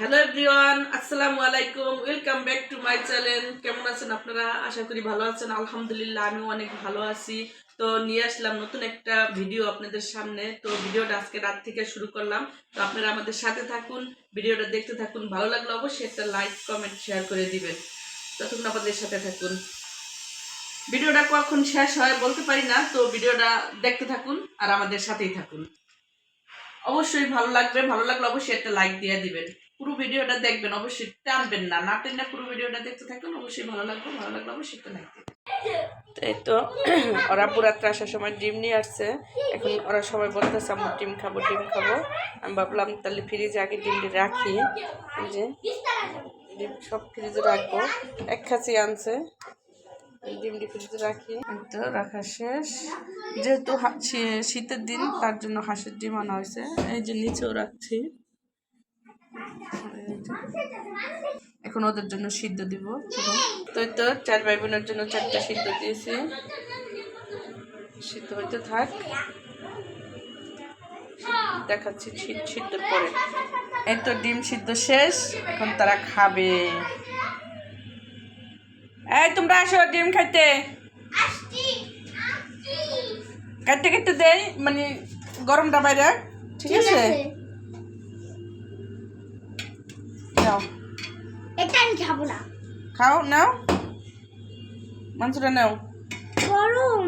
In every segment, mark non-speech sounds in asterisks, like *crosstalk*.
Hello everyone আসসালামু আলাইকুম welcome back to my channel কেমন আছেন আপনারা? আশা করি ভালো আছেন। আলহামদুলিল্লাহ, আমিও অনেক ভালো আছি। তো নিয়ে আসলাম নতুন একটা ভিডিও আপনাদের সামনে। তো ভিডিওটা আজকে রাত থেকে শুরু করলাম। তো আপনারা আমাদের সাথে থাকুন, ভিডিওটা দেখতে থাকুন। ভালো লাগলে অবশ্যই একটা লাইক কমেন্ট শেয়ার করে দিবেন। ততক্ষণ আপনাদের সাথে থাকুন। ভিডিওটা কখন শেষ হয় বলতে পারি না, তো ভিডিওটা দেখতে থাকুন আর আমাদের সাথেই থাকুন। অবশ্যই ভালো লাগবে। ভালো লাগলে অবশ্যই একটা লাইক দিয়ে দিবেন। পুরো ভিডিওটা দেখবেন, অবশ্যই টানবেন না। না টেনে পুরো ভিডিওটা দেখতে থাকুন অবশ্যই ভালো লাগবে, ভালো লাগলে অবশ্যই লাইক দিবেন। তাই তো, *clears throat* ওরা পুরাত্রা আসার সময় ডিম নিয়ে আসছে। এখন ওরা সবাই বলতেছে আমার ডিম খাব ডিম খাব। আমি ভাবলাম, তাহলে ফ্রিজে আগে ডিমটি রাখি। যে, ডিম সব ফ্রিজে রাখব। এক খাঁচি আনছে ডিমটি ফ্রিজে রাখি। তো, রাখা শেষ। যেহেতু শীতের দিন, তার জন্য হাঁসের ডিম আনা হয়েছে। এই যে, নিচেও রাখছি। এখন ওদের জন্য সিদ্ধ দিব। তো তো চার ভাই বোনের জন্য চারটা সিদ্ধ দিয়েছি। সিদ্ধ হইতে থাক। দেখাচ্ছি শীত সিদ্ধর পরে। এই তো ডিম সিদ্ধ শেষ, এখন তারা খাবে। এই, তোমরা আসো ডিম খাইতে। কাটতে কাটতে দেই মানে গরমটা বাইরে। ঠিক আছে। এটা আমি খাব না। খাও নাও। মাংসটা নাও। গরম।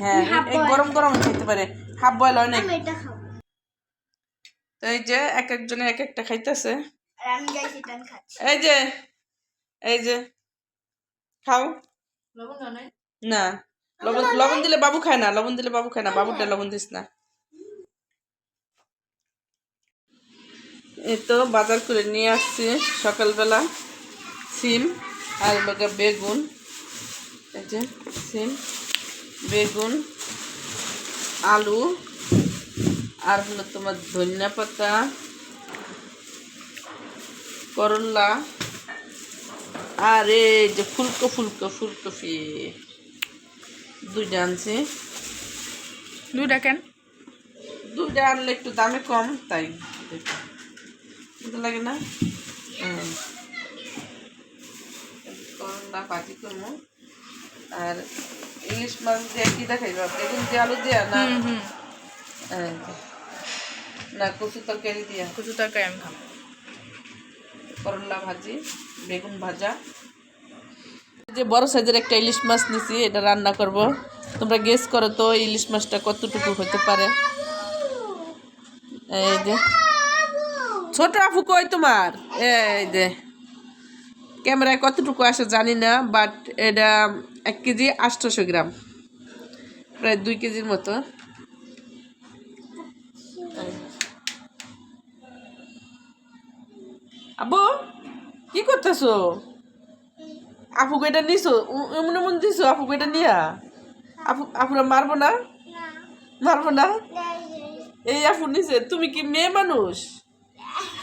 হ্যাঁ এই গরম গরম খেতে পারে। হাফ বয়েল অনেক আমি এটা খাব। তো এই যে এক একজনে এক একটা খাইতেছে। আমি যাই সেটা খাচ্ছি। এই যে এই যে খাও। লবণ না লবণ লবণ দিলে বাবু খায় না লবণ দিলে বাবু খায় না বাবুটা লবণ দিস না। এই তো বাজার করে নিয়ে আসছি সকালবেলা। সিম আর লগে বেগুন। এই যে সিম বেগুন আলু আর হলো তোমার ধনিয়া পাতা করলা আর এই যে ফুলকো ফুলকো ফুলকপি। দুইটা আনছি। দুটা কেন? দুইটা আনলে একটু দামে কম তাই। লাগে না? হুম। করলা ভাজি করব আর ইলিশ মাছ দিয়ে কি দেখাইব? বেগুন দিয়ে আলু দিয়া না না কচু তরকারি দিয়া। কচু তরকারি আমি খাব। করলা ভাজি বেগুন ভাজা। যে বড় সাইজের একটা ইলিশ মাছ নিছি এটা রান্না করব। তোমরা গেস করো তো ইলিশ মাছটা কতটুকু হতে পারে? এই যে। ছোট আফু কই তোমার? এই যে। ক্যামেরায় কতটুকু আসে জানি না বাট এটা এক কেজি আটশোশো গ্রাম। প্রায় দুই কেজির মতো। আবু কি করতেছো? আপুকে এটা নিছো? এমন এমন দিছো আপুকে এটা নিয়া? আপু, আপুরা মারবো না? মারবো না? এই আপু নিছে, তুমি কি মেয়ে মানুষ?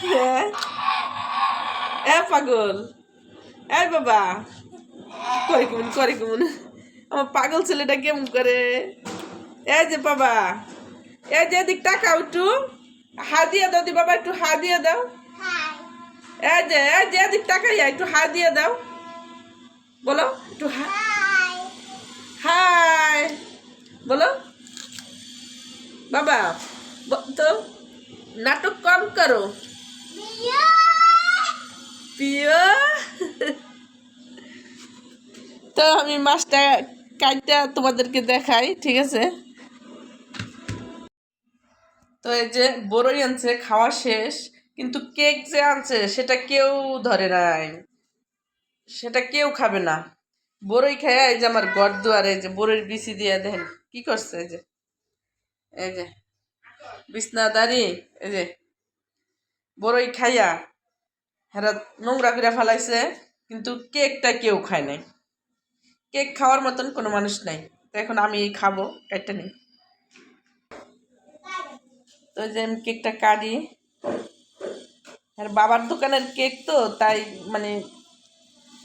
হ্যাঁ? পাগল। এ বাবা। করে কেমন করে কেমন আমার পাগল ছেলেটা কেমন করে? এই যে বাবা। এই যে এদিক টাকা একটু। হা দিয়ে দাও দি বাবা, একটু হা দিয়ে দাও। এই যে এই যে এদিক টাকাই একটু হা দিয়ে দাও। বলো, একটু হা হাই। বলো। বাবা তো নাটক কম করো। প্রিয়। তো আমি মাছটা কাটটা তোমাদেরকে দেখাই, ঠিক আছে? তো এই যে বড়ই আনছে, খাওয়া শেষ, কিন্তু কেক যে আনছে, সেটা কেউ ধরে নাই। সেটা কেউ খাবে না। বড়ই খায়, এই যে আমার ঘর দুয়ারে যে বড়ির বিচি দিয়ে দেখেন, কি করছে এই যে? এই যে বিছনা দাঁড়ি এই যে বড়ই খাইয়া হেরা নোংরা করে ফেলাইছে, কিন্তু কেকটা কেউ খায় নাই। কেক খাওয়ার মতন কোনো মানুষ নাই। তো এখন আমি খাব একটা নেই। তো যে আমি কেকটা কাটি। আর বাবার দোকানের কেক তো, তাই মানে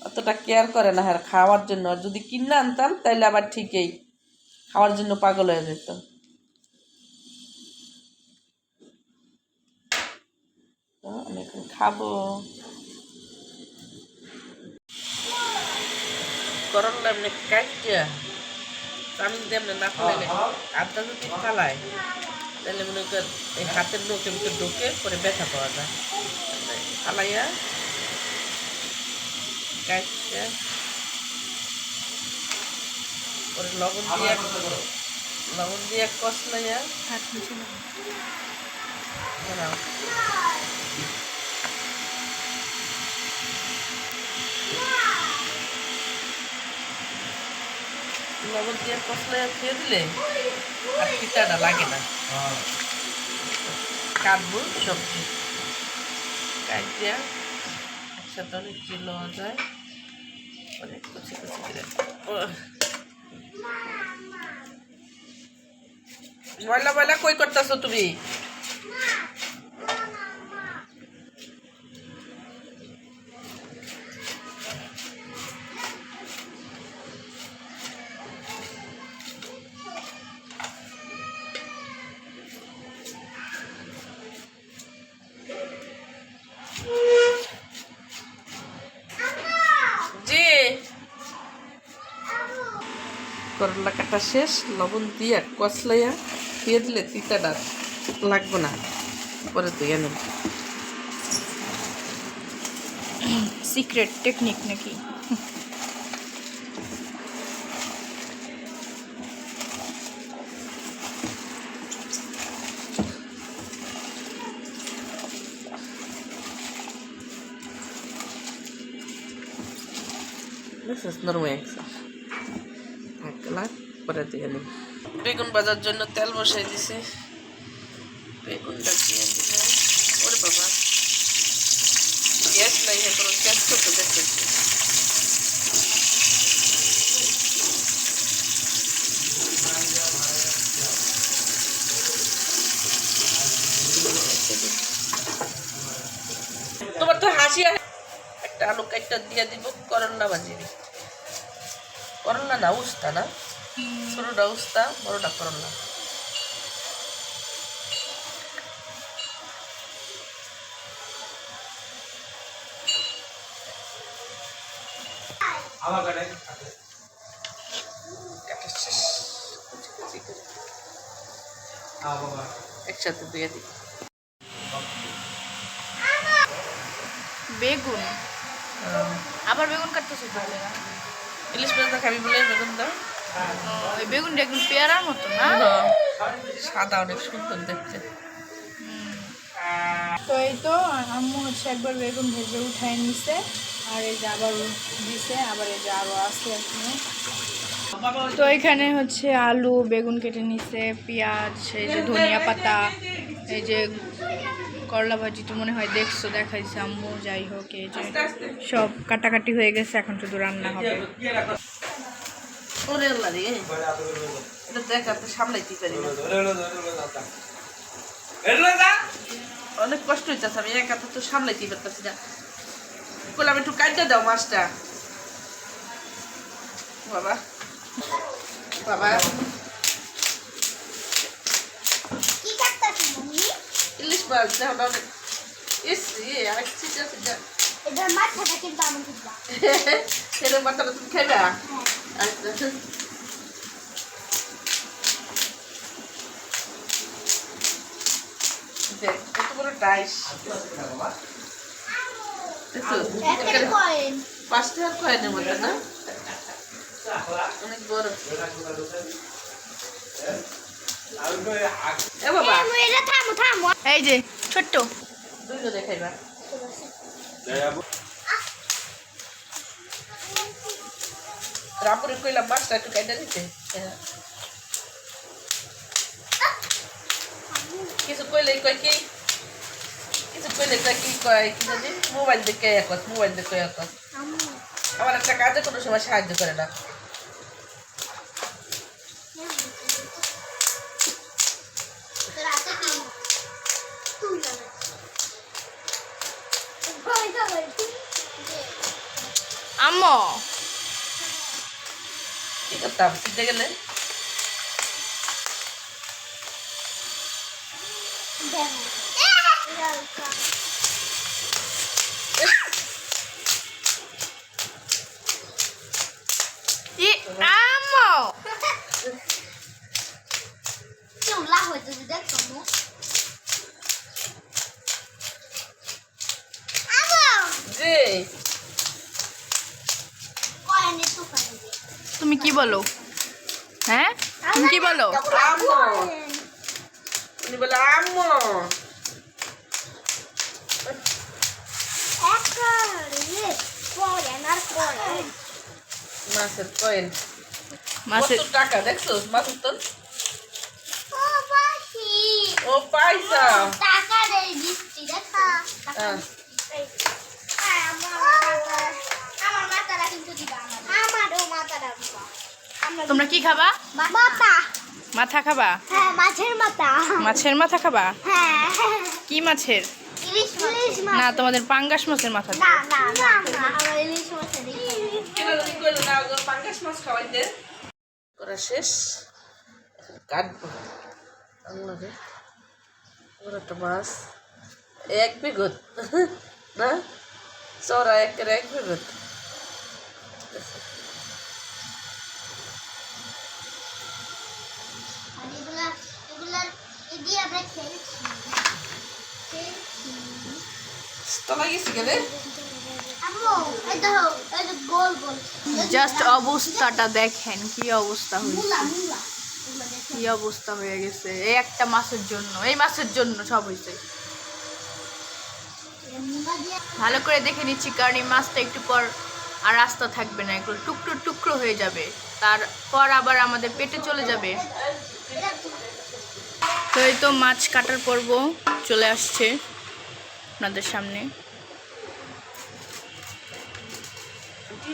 অতটা কেয়ার করে না আর খাওয়ার জন্য। আর যদি কিনে আনতাম তাহলে আবার ঠিকই খাওয়ার জন্য পাগল হয়ে যেত তো আমি খাব। করলা এমনি কাটিয়া চামিন দিয়ে এমনি না ফেলে আদা যদি ফালায় তাহলে মনে কর এই হাতের লোকে মুখে ঢুকে পরে ব্যথা পাওয়া যায়। ফালাইয়া কাটিয়া পরে লবণ দিয়ে লবণ দিয়ে কষলাইয়া। হাত মুছে লবণ দিয়ে কষলে খেয়ে দিলে আর পিতাটা লাগে না। কাটবো সবজি। কাটিয়া একসাথে অনেক চিল যায়, অনেক কুচি কুচি করে। ময়লা ময়লা কই করতেছো তুমি? করলা কাটা শেষ লবণ দিয়া কষলাইয়া দিয়ে দিলে তিতাটা লাগবে না পরে দিয়ে নেব। সিক্রেট টেকনিক নাকি? This নরম একসা পরে দিয়ে নেব বেগুন ভাজার জন্য তেল বসাই দিছি। বেগুনটা দিয়ে দিলাম। ওরে বাবা। গ্যাস নাই এখন, গ্যাস করতে দেখতেছি। তোমার তো হাসি একটা আলু কাইটা দিয়ে দিব করল্লা দিব করল্লা না, উস্তা না? ছোটটা উস্তা বড়টা কুচি করে। একসাথে দিয়ে দিই বেগুন আবার বেগুন কাটতেছো তাহলে না ইলিশ মাছটা খাবি বলে বেগুন দাও ওই বেগুনটা একদম পেয়ারার মতো না? সাদা অনেক সুন্দর দেখতে। তো এই তো আম্মু হচ্ছে একবার বেগুন ভেজে উঠায় নিছে আর এই যে আবার দিছে আবার এই যে আরও আছে এখানে তো এখানে হচ্ছে আলু বেগুন কেটে নিছে পেঁয়াজ এই যে ধনিয়া পাতা এই যে করলা ভাজি তো মনে হয় দেখছ দেখাইছে আম্মু যাই হোক এই যে সব কাটাকাটি হয়ে গেছে এখন শুধু রান্না হবে। ওরে আল্লাহ রে। এটা দেখ আপনি সামলাইতে পারি না। অনেক কষ্ট হইতেছে আমি এক হাতে তো সামলাইতে পারতেছি না। বললাম একটু কাটতে দাও মাছটা। বাবা বাবা। ইলিশ মাছ দেখো না ইস ইয়ে চিজ আছে এটার মাথাটা কিন্তু আমি দিবা সেটা মাথাটা তুমি আচ্ছা দেখ কত বড় ডাইস পাঁচ টাকা কয়েনের মধ্যে না অনেক বড় এই যে, ছোট্ট। দুইজনে রাপুরে কইলাম মাছটা একটু কাইটা দিতে। কিছু কইলে কয় কি কিছু কইলে কয় কি কয় কি জানি মোবাইল দেখে একত মোবাইল দেখে আম্মু আমার একটা কাজে কোনো সময় সাহায্য করে না করতে হবে সিদ্ধে গেলে জি। তুমি কি বলো? হ্যাঁ? তুমি কি বলো? উনি বলে আম্মু। মাছের কয়েন। মাছের টাকা দেখছ? মাছের তো ও পয়সা টাকা দিচ্ছি দেখা হ্যাঁ। আমার মাথাটা কিন্তু দিবা আমারও মাথাটা দিবা তোমরা কি খাবা? মাথা। মাথা খাবা? হ্যাঁ মাছের মাথা। মাছের মাথা খাবা? হ্যাঁ। কি মাছের? ইলিশ ইলিশ মাছ না তোমাদের পাঙ্গাস মাছের মাথা না না না আমার ইলিশ মাছের কেন তুমি কইলে না ওগুলো পাঙ্গাস মাছ খাওয়াইতে করা শেষ। কাটবো আল্লাহ রে ওর একটা মাছ। এক বিঘত না? চড়া একের এক বিঘত আর এগুলা এগুলা এ দিয়ে আমরা খেয়েছি খেয়েছি তলা গেছি গেলে আম্মু এই দেখো এই যে গোল গোল জাস্ট অবস্থাটা দেখেন কি অবস্থা হয়েছে কি অবস্থা হয়ে গেছে এই একটা মাছের জন্য এই মাছের জন্য সব হয়েছে ভালো করে দেখে নিচ্ছি কারণ এই মাছটা একটু পর আর রাস্তা থাকবে না এগুলো টুকরো টুকরো হয়ে যাবে। তারপর আবার আমাদের পেটে চলে যাবে। তো এই তো মাছ কাটার পর্ব চলে আসছে আপনাদের সামনে। কি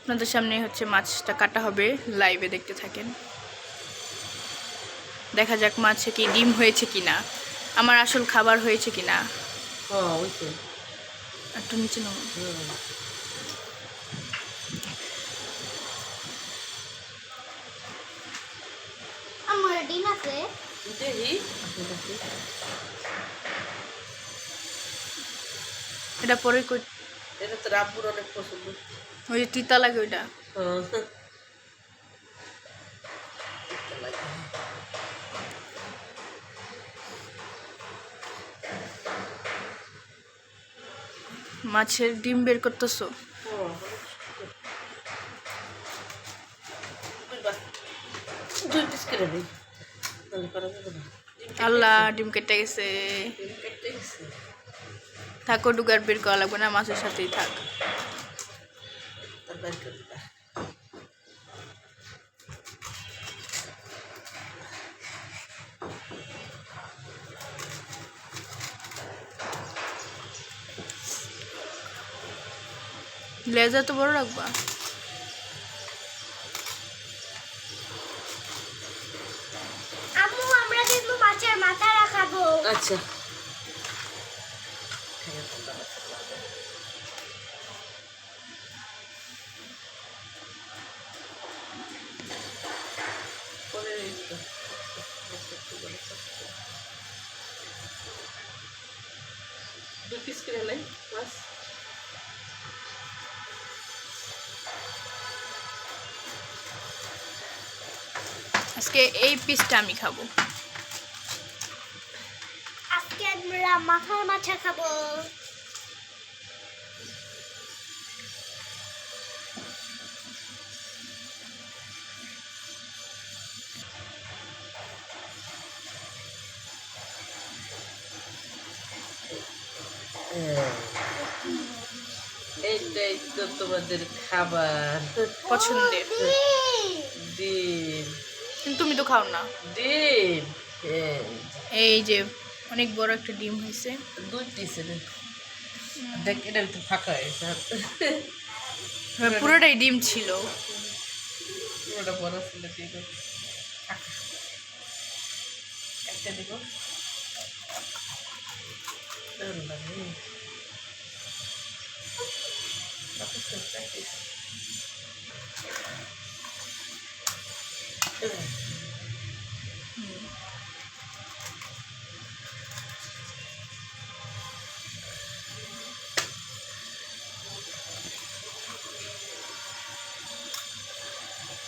আপনাদের সামনে হচ্ছে মাছটা কাটা হবে লাইভে দেখতে থাকেন। দেখা যাক মাছে কি ডিম হয়েছে কিনা আমার আসল খাবার হয়েছে কিনা। হ্যাঁ ওইছে একটু নিচে। আমার ডিম আছে। এটা পরে কই- এটা তো রাব্বুর অনেক পছন্দ। ওই যে তিতা লাগে ওইটা। হ্যাঁ। মাছের ডিম বের করতেছো? আল্লাহ ডিম কেটে গেছে। থাকো ডুগার বের করা লাগবে না মাছের সাথেই থাক। তার বের করে দিবা লেজা তো বড় রাখবা। আচ্ছা দুই পিস বাস। আজকে এই পিসটা আমি খাব। আমরা মাথার মাছা খাব। এইটাই তো তোমাদের খাবার। পছন্দের। ডিম। কিন্তু তুমি তো খাও না। ডিম। এই যে অনেক বড় একটা ডিম হয়েছে। দুই পিস দেখ এটা তো ফাঁকা হয়েছে পুরোটাই ডিম ছিল। পুরোটা বড় ছিল একটা দিব। আল্লাহ রে।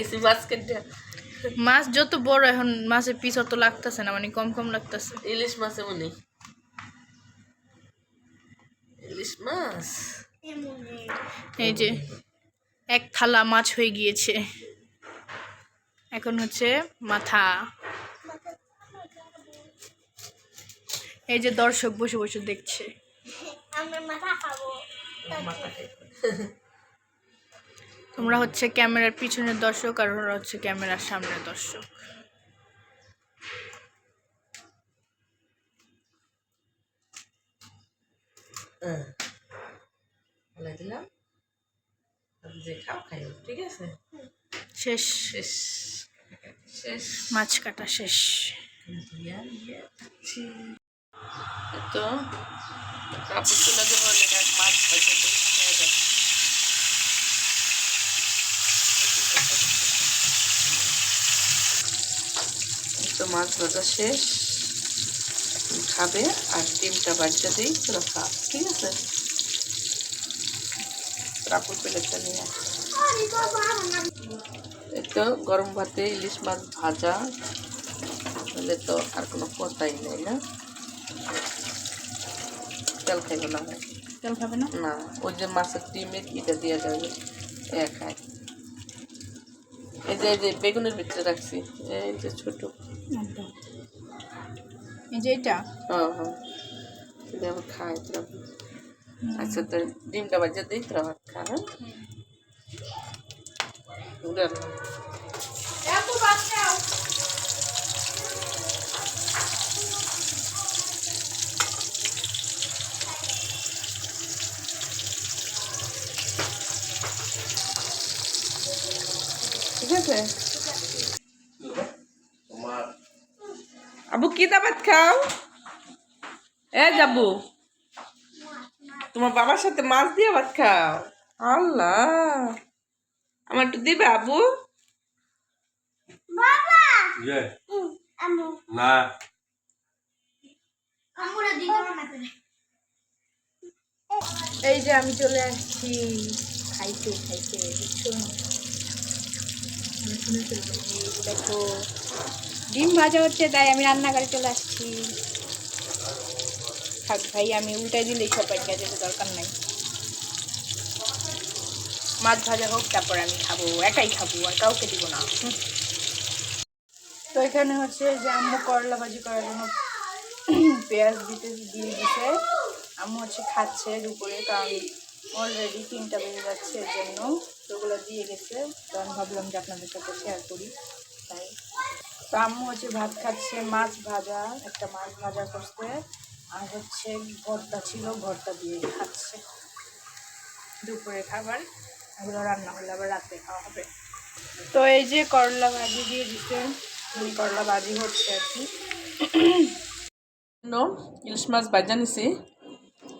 গেছি মাছ মাছ যত বড় এখন মাছের পিস অত লাগতেছে না মানে কম কম লাগতেছে। ইলিশ মাছে মনে ইলিশ মাছ? এমনি এই যে এক থালা মাছ হয়ে গিয়েছে। এখন হচ্ছে মাথা। এই যে দর্শক বসে বসে দেখছে। আমরা মাথা খাব। তোমরা হচ্ছে ক্যামেরার পিছনের দর্শক আর ওরা হচ্ছে ক্যামেরার সামনের দর্শক। বলে দিলাম। যে খাও খাইও ঠিক আছে? শেষ। শেষ। শেষ। মাছ কাটা শেষ। তো কাপড় তুলে দেবো মাছ ভাজা দিয়ে খেয়ে যাও। এই তো মাছ ভাজা শেষ। খাবে আর ডিমটা বাচ্চা দিই তোরা খা ঠিক আছে? কাপড় প্লেটটা নিয়ে তো গরম ভাতে ইলিশ মাছ ভাজা। হলে তো আর কোনো কথাই নেই না? তেল খাইব না তেল খাবে না? না ওই যে মাছের ডিমের ইটা দিয়ে যাবে এ খায় এই যে এই যে বেগুনের ভিতরে রাখছি। এই যে ছোট এই যে এটা হ্যাঁ হ্যাঁ এটা আবার খায় তোরা আচ্ছা তো ডিমটা বাজে দিই তোরা ভাত খা হ্যাঁ উড়াল। ঠিক আছে আবু কি দাবাত খাও। এ যাবু তোমার বাবার সাথে মাছ দিয়ে ভাত খাও। আল্লাহ। আমার একটু দিবে আবু? বাবা। ইয়ে। আমু না। আমরা দিতে না করে। এই যে আমি চলে আসছি। খাইতে খাইতে। দেখো ডিম ভাজা হচ্ছে, তাই আমি রান্নাঘরে চলে আসছি। থাক ভাই, আমি উল্টাই দিলেই সবাই যেতে দরকার নাই। মাছ ভাজা হোক, তারপর আমি খাব, একাই খাব, আর কাউকে দিব না। তো এখানে হচ্ছে যে আম্মু করলা ভাজি করার জন্য পেঁয়াজ দিতে দিয়ে দিছে। আম্মু হচ্ছে খাচ্ছে দুপুরে, কারণ অলরেডি তিনটা বেজে যাচ্ছে এর জন্য। ওগুলো দিয়ে গেছে। তো আমি ভাবলাম যে আপনাদের সাথে শেয়ার করি, তাই। তো আম্মু হচ্ছে ভাত খাচ্ছে, মাছ ভাজা, একটা মাছ ভাজা করছে আর হচ্ছে ভর্তা ছিল, ভর্তা দিয়ে খাচ্ছে। দুপুরে খাবার এগুলো রান্না হলে আবার রাতে খাওয়া হবে। তো এই যে করলা ভাজি দিয়ে এই করলা ভাজি হচ্ছে আর কি। ইলিশ মাছ ভাজা নিছি।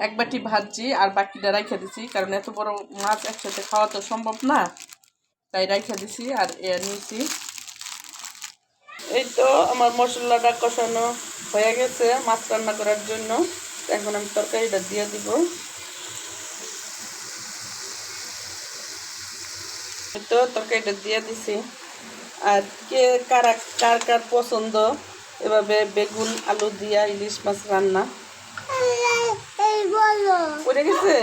এক বাটি ভাজি আর বাকিটা রাইখা দিছি, কারণ এত বড় মাছ একসাথে খাওয়া তো সম্ভব না। তাই রাইখা দিছি আর এ নিয়েছি এই তো আমার মশলাটা কষানো হয়ে গেছে, মাছ রান্না করার জন্য। এখন আমি তরকারিটা দিয়ে দিব। তো তরকারিটা দিয়ে দিছি। আর কে কারা, কার কার পছন্দ? এভাবে বেগুন, আলু দিয়া ইলিশ মাছ রান্না। পড়ে গেছে?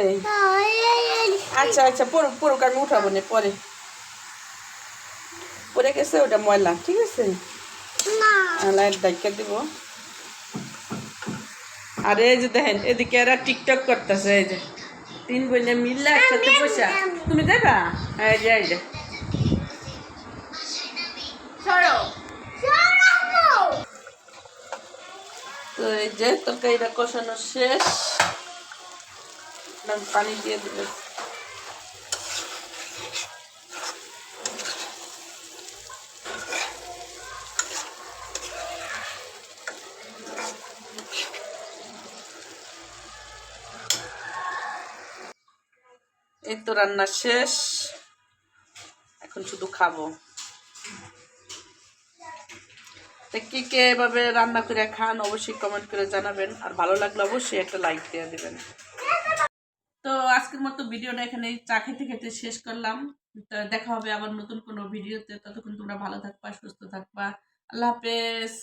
আচ্ছা আচ্ছা পড়ুক পড়ুক, আমি উঠাবো না, পরে। পড়ে গেছে ওটা ময়লা, ঠিক আছে? লাইট ডাইকা দিব। আর এই যে দেখেন এদিকে এরা টিকটক করতেছে এই যে। তিন বোনে মিললে একসাথে বসা। তুমি যাবা এই যে এই যে। তো এই যে তরকারিটা কষানো শেষ। পানি দিয়ে দিবে। এই তো রান্না শেষ। এখন শুধু খাব। কে কে এভাবে রান্না করে খান অবশ্যই কমেন্ট করে জানাবেন। আর ভালো লাগলে অবশ্যই একটা লাইক দিয়ে দেবেন। তো আজকের মতো ভিডিওটা এখানে চা খেতে খেতে শেষ করলাম। দেখা হবে আবার নতুন কোনো ভিডিওতে। ততক্ষণ তোমরা ভালো থাকবা, সুস্থ থাকবা। আল্লাহ হাফেজ।